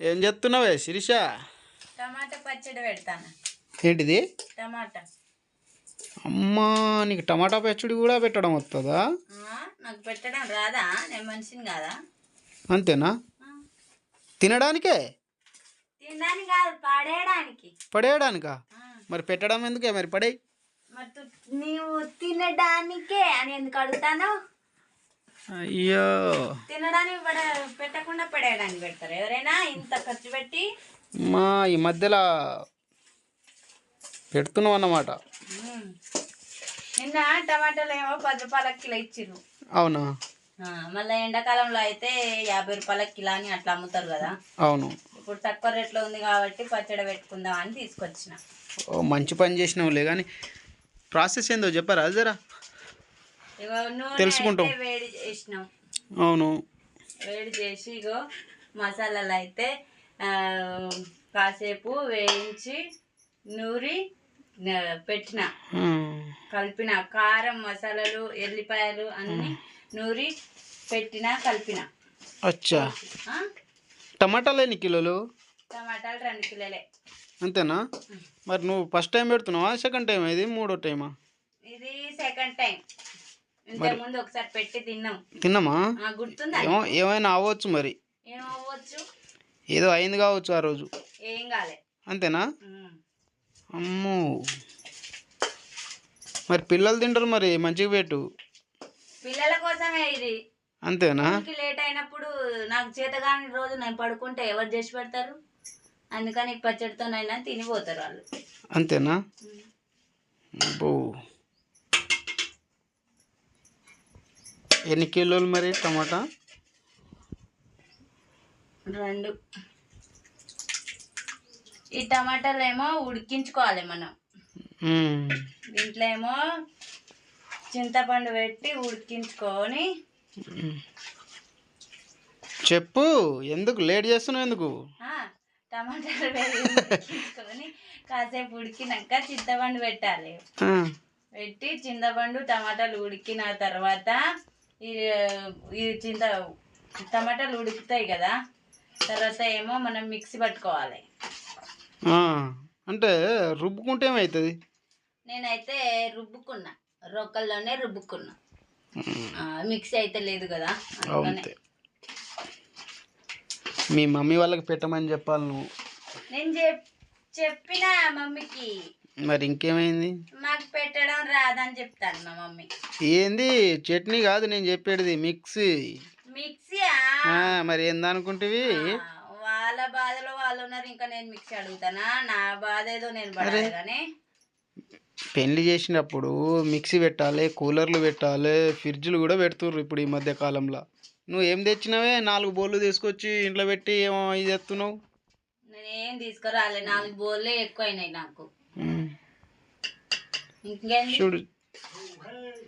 ఏం చెప్తున్నావే శిరీష? టమాటా పచ్చడి పెడతాను. ఏంటిది? టమాటా. అమ్మా నీకు టమాటా పచ్చడి కూడా పెట్టడం వస్తుందా నాకు పెట్టడం రాదా? నేను మనిషిని కాదా? అంతేనా? తినడానికే? తినడానికి కాదు పడేయడానికి. పడేయడానికా? మరి పెట్టడం ఎందుకే? మరి పడే మరి నీవు తినడానికే అని ఎందుకు అడుగుతాను? అయ్యో. తినడానికి పెట్టకుండా పడేయడానికి పెడతారు. ఎవరైనా ఇంత ఖర్చు పెట్టి మా ఈ మధ్యలో పెడుతున్నావు అన్నమాట. నిన్న టమాటాలు ఏమో పది రూపాయల కిలో ఇచ్చిర్రు. అవునా? మళ్ళీ ఎండాకాలంలో అయితే యాభై రూపాయల కిలో అని అట్లా అమ్ముతారు కదా. అవును. ఇప్పుడు తక్కువ రేట్లో ఉంది కాబట్టి పచ్చడి పెట్టుకుందాం అని తీసుకొచ్చిన. ఓ మంచి పని చేసినావులే కానీ ప్రాసెస్ ఏందో చెప్పరా జరా తెలుసుకుంటాం. వేడి చేసినాం. అవును. వేడి చేసి ఇగో మసాలాలు అయితే కాసేపు వేయించి నూరి పెట్టిన. కలిపిన కారం మసాలాలు ఎల్లిపాయలు అన్ని నూరి పెట్టిన కలిపిన. అచ్చా? టమాటాలు ఎన్ని కిలోలు? టమాటాలు రెండు కిలోలే. అంతేనా? మరి నువ్వు ఫస్ట్ టైం పెడుతున్నావా? సెకండ్ టైం ఇది? మూడో టైమా? ఇది సెకండ్ టైం. ఇంతకుముందు ఒకసారి పెట్టి తిన్నాం. తిన్నామా? గుర్తుందా ఏమో ఏమైనా అవ్వచ్చు మరి. ఏదో అయింది కావచ్చు ఆ రోజు. ఏం కాలే. అంతేనా. అమ్మో. మరి పిల్లలు తింటారు మరి మంచిగా పెట్టు. పిల్లల కోసమే ఇది. అంతేనా? లేట్ అయినప్పుడు నాకు చేతగాని రోజు నేను పడుకుంటే ఎవరు చేసి పెడతారు? అందుకని పచ్చడితోనైనా తినిపోతారు వాళ్ళు. అంతేనా? అబ్బో. ఎన్ని కిలోలు మరి టమాటా? రెండు. ఈ టమాటాలు ఏమో ఉడికించుకోవాలి మనం. దీంట్లో ఏమో చింతపండు పెట్టి ఉడికించుకొని చెప్పు ఎందుకు? లేట్ చేస్తున్నావు ఎందుకు? టమాటాలు ఉడికించుకొని కాసేపు ఉడికినాక చింతపండు పెట్టాలి. పెట్టి చింతపండు టమాటాలు ఉడికిన తర్వాత ఈ చింత టమాటాలు ఉడుకుతాయి కదా తర్వాత ఏమో మనం మిక్సీ పట్టుకోవాలి. అంటే రుబ్బుకుంటే ఏమవుతుంది నేనైతే రుబ్బుకున్నా రొక్కల్లోనే రుబ్బుకున్నా. మిక్సీ అయితే లేదు కదా అంతే మీ మమ్మీ వాళ్ళకి పెట్టమని చెప్పాలి నువ్వు. నేను చెప్ చెప్పిన మమ్మీకి. మరి ఇంకేమైంది? మాకు పెట్టడం రాదని చెప్తాను మా మమ్మీ. ఏంది? చట్నీ కాదు నేను చెప్పేది మిక్సీ. మిక్సీ ఆ, మరి ఏందనుకుంటేవి? వాళ్ళ బాధలో వాళ్ళు ఉన్నారు ఇంకా నేను మిక్సీ అడుగుతానా? నా బాధ ఏదో నేను పడాలి కానీ. పెళ్ళి చేసినప్పుడు మిక్సీ పెట్టాలి కూలర్లు పెట్టాలి ఫ్రిడ్జ్లు కూడా పెడుతుర్రు ఇప్పుడు ఈ మధ్య కాలంలో. నువ్వు ఏం తెచ్చినావే? నాలుగు బోర్లు తీసుకొచ్చి ఇంట్లో పెట్టి ఏమో ఇది ఎత్తున్నావు? నేనేం తీసుకురాలే నాలుగు బోర్లే ఎక్కువైనాయి నాకు. ఉమ్. ఇంకేంది చూడు